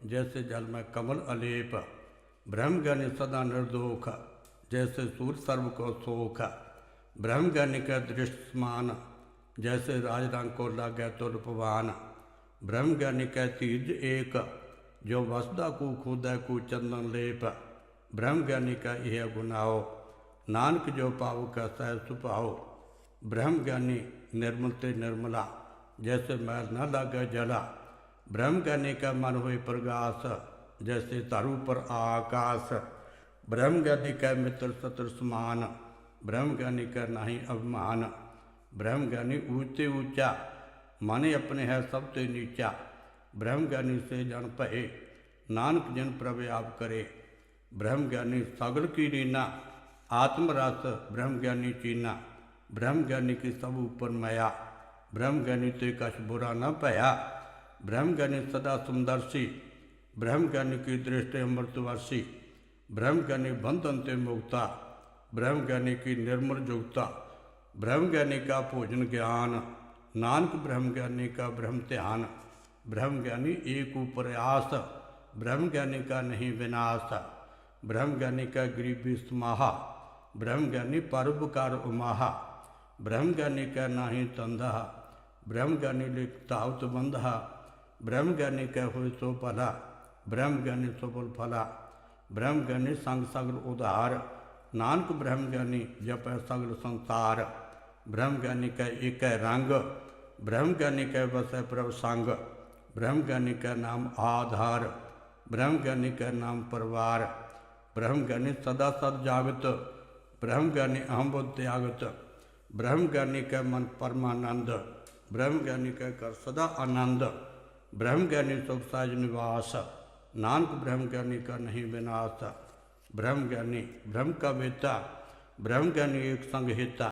जैसे जल में कमल अलेप। ब्रह्म ज्ञानी सदा निर्दोख, जैसे सूर्य सर्व को सोख ब्रह्म ज्ञानी का दृष्टमान जैसे राजरंग को लागे तो रूपवान ब्रह्म ज्ञानी का तीज एक, जो वसदा को खुद है को चंदन लेप। ब्रह्म ज्ञानी का यह गुनाओ नानक जो पाओ का सह सुपाओ ब्रह्म ज्ञानी निर्मल ते निर्मला, जैसे मैल न लागे जला। ब्रह्म ज्ञानी का मन हुए प्रगास, जैसे तरु पर आकाश ब्रह्म ज्ञानी का मित्र सत्र समान। ब्रह्म ज्ञानी का नहीं अभिमान। ब्रह्म ज्ञानी ऊंचे ऊंचा माने अपने है सबसे नीचा ब्रह्म ज्ञानी से जन भये नानक जन प्रभ आप करे ब्रह्म ज्ञानी सगल की रीना आत्म रस ब्रह्म ज्ञानी चीना ब्रह्म ज्ञानी की सब ऊपर माया ब्रह्म ज्ञानी ते कछ बुरा न भया ब्रह्म ज्ञानी सदा सुंदरसी ब्रह्म ज्ञानी की दृष्टि अमृतवासी ब्रह्म ज्ञानी बंधन ते मुक्ता ब्रह्म ज्ञानी की निर्मल जुगता ब्रह्म ज्ञानी का भोजन ज्ञान नानक ब्रह्म ज्ञानी का ब्रह्म ध्यान ब्रह्म ज्ञानी एक ऊपर आस ब्रह्म ज्ञानी का नहीं विनाश ब्रह्म ज्ञानी का गरीबी समाहा ब्रह्म ज्ञानी परोपकार उमाहा ब्रह्म ज्ञानी का नाही तंधा ब्रह्म ज्ञानी लिखतावत बंधा ब्रह्म ज्ञानी का हुए सो भला ब्रह्म ज्ञानी सबल फला ब्रह्म ज्ञानी संग सगल उधार नानक ब्रह्म ज्ञानी जप सगल संसार। ब्रह्म ज्ञानी का एक है रंग। ब्रह्म ज्ञानी का बस है प्रभ संग। ब्रह्म ज्ञानी का नाम आधार। ब्रह्म ज्ञानी का नाम परिवार। ब्रह्म ज्ञानी सदा सद जागत। ब्रह्म ज्ञानी अहम त्यागत। ब्रह्म ज्ञानी का मन परमानंद। ब्रह्म ज्ञानी का कर सदा आनंद। ब्रह्म ज्ञानी सुख साज निवास। नानक ब्रह्म ज्ञानी का नहीं विनाश। ब्रह्म ज्ञानी ब्रह्म का वेता ब्रह्म ज्ञानी एक संग हिता